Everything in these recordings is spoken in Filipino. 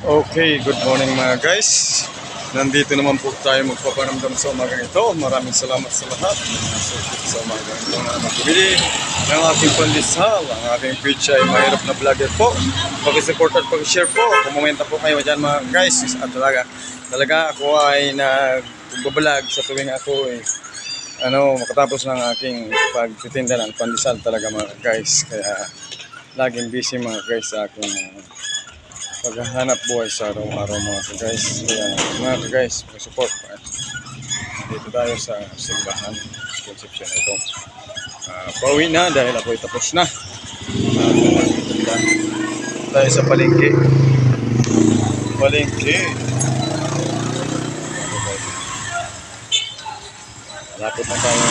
Okay, good morning mga guys. Nandito naman po tayo magpaparamdam sa umagang ito. Maraming salamat sa lahat mga support sa umagang ito na magbibili ng aking pandesal. Ang aking page ay mahirap na vlogger po. Pag-support at pag-share po. Kumomenta po kayo dyan mga guys. At talaga, talaga ako ay nagbabalag sa tuwing ako ay ano, makatapos ng aking pagtitinda ng pandesal talaga mga guys. Kaya laging busy mga guys sa aking uh, paghahanap buhay sa araw-araw mga guys. Kaya mga guys, support pa. Dito tayo sa simbahan, Concepcion ito. Uh, pauwi na dahil ako'y tapos na. Uh, tayo sa palengke. Palengke. Lapit na tayo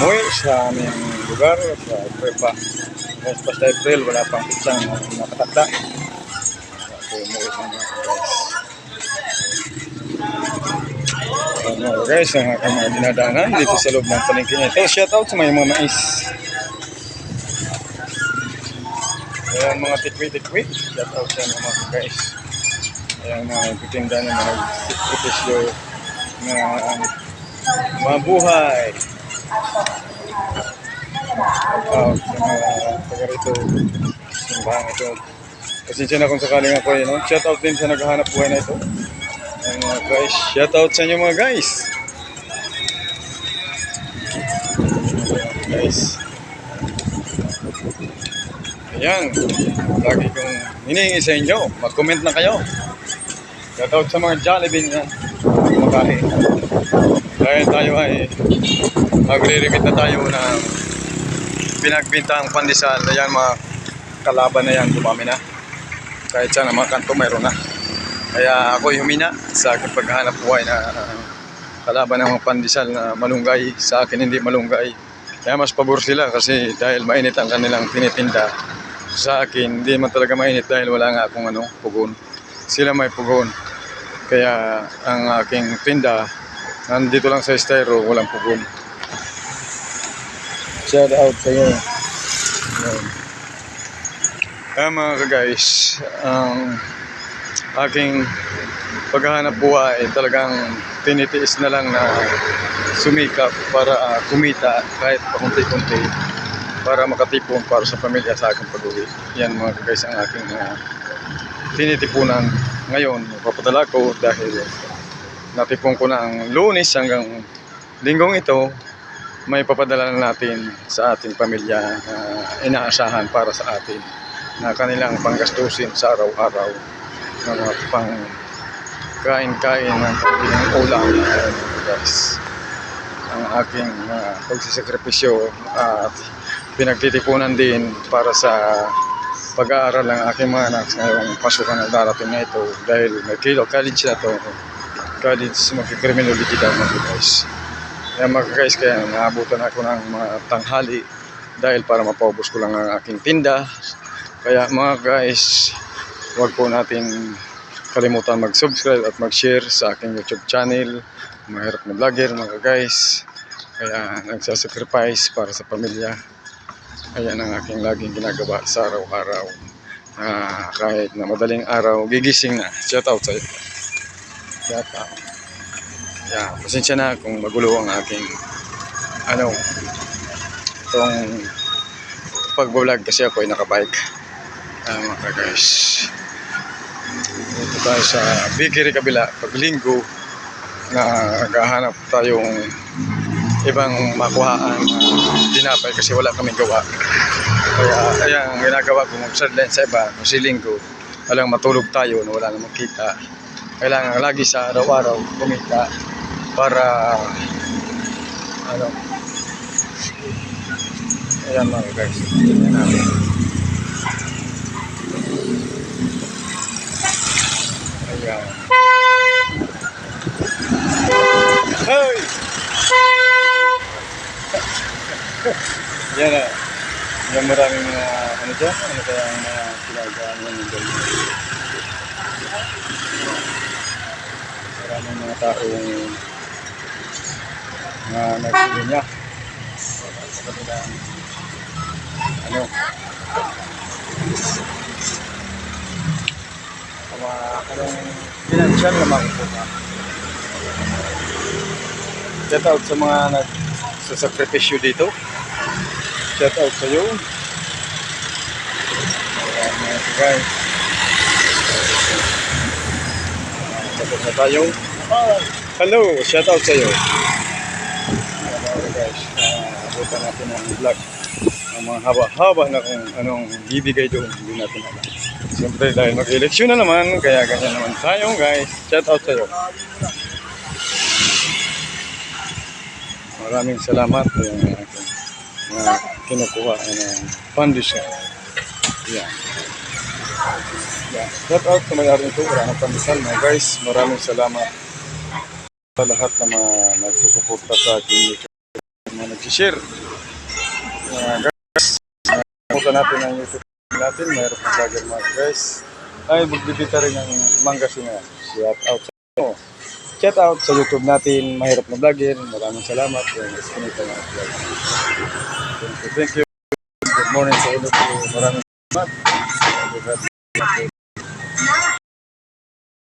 umuwi sa aming lugar sa April pa. Guys, basta April, wala pang pitsang nakatakda. Umuwi na guys. Guys, ang aking mga dinadaanan dito sa loob ng palengke nito. Shout out sa mga mga mais. Ayan mga tikwi-tikwi. Shout out sa mga guys. Ayan mga titinda ng mga tikwi na mabuhay. Shout out sa mga taga rito. Simbahan ito. Pasensya na kung sakaling ako yun. No? Shout out din sa naghahanap buhay na ito. Ayan mga guys. Shout out sa inyo mga guys. Guys. Ayan. Lagi kong hinihingi sa inyo. Mag-comment na kayo. Shout out sa mga Jollibee na kumakain. Dahil tayo ay magre-remit na tayo ng pinagbintang pandesal. Ayan mga kalaban na yan. Dumami na. Kahit saan mga kanto mayroon na. Kaya ako'y humina sa aking paghahanap buhay na uh, kalaban ng pandesal na malunggay. Sa akin hindi malunggay. Kaya mas pabor sila kasi dahil mainit ang kanilang tinitinda. Sa akin hindi man talaga mainit dahil wala nga akong ano, pugon. Sila may pugon. Kaya ang aking tinda nandito lang sa styro, walang pugon. Shout out sa iyo. Ayan. Kaya mga guys, ang aking paghahanap buhay talagang tinitiis na lang na sumikap para ah, kumita kahit pakunti-kunti para makatipon para sa pamilya sa aking pag-uwi. Yan mga guys ang aking ah, tinitipunan ngayon. Papadala ko dahil natipon ko na ang lunes hanggang linggong ito may papadala na natin sa ating pamilya na inaasahan para sa atin na kanilang panggastusin sa araw-araw. Ng mga pang kain-kain ng kanilang ulam. Guys. Ang aking uh, pagsisakripisyo at pinagtitipunan din para sa pag-aaral ng aking mga anak ngayong pasukan na darating na ito. Dahil may kilo college na to. College magkikriminology daw mga guys. Kaya mga guys kaya naabutan ako ng mga tanghali dahil para mapaubos ko lang ang aking tinda kaya mga guys huwag po natin kalimutan mag-subscribe at mag-share sa aking YouTube channel mahirap na vlogger mga guys. Kaya nagsasacrifice para sa pamilya. Ayan ang aking laging ginagawa sa araw-araw. Ah, kahit na madaling araw gigising na. Shout out sa iyo shout out. Yeah, pasensya na kung magulo ang aking ano itong pag-vlog kasi ako ay nakabike ah, mga guys dito tayo sa Bigiri kabila. Pag linggo na naghahanap tayong ibang makuhaan na tinapay kasi wala kaming gawa. Kaya ayan ginagawa ko mag-sideline sa iba. Kasi linggo walang matulog tayo na wala namang kita. Kailangan lagi sa araw-araw kumita para ano. Ayan mga guys tingnan natin ayan. Hey! Yan na yung maraming mga ano dyan? Ano kaya ang mga pinagawa ng dyan maraming mga taong na nagbili niya. Sa kabilang ano mga anong financial na makukuha. Shout out sa mga nagsasakripisyo dito. Shout out sa iyo. Ayan, mga guys. Tapos na tayo. Hello, shout out sa iyo. Abutan natin ang vlog. Ang mga haba-haba na kung anong bibigay doon, hindi natin alam. Siyempre dahil mag-eleksyon na naman, kaya ganyan naman tayo guys. Shout out sa iyo. Maraming salamat sa yung aking mga kinukuha ng foundation. Yan. Yan. Shout out sa may-ari nito, Urano Pandesal mga guys. Maraming salamat sa lahat na mga nagsusuporta sa aking YouTube, mga nag-share. Mga guys, Pumunta natin ang YouTube natin, mayroon ng vlogger mga guys. Ay, magbibita rin ng mangga siya. Shout out sa inyo. Shout out sa YouTube natin, mahirap na vlogger. Maraming salamat. Yung disconnect na vlog. Thank you, thank you. Good morning sa ko. Maraming salamat.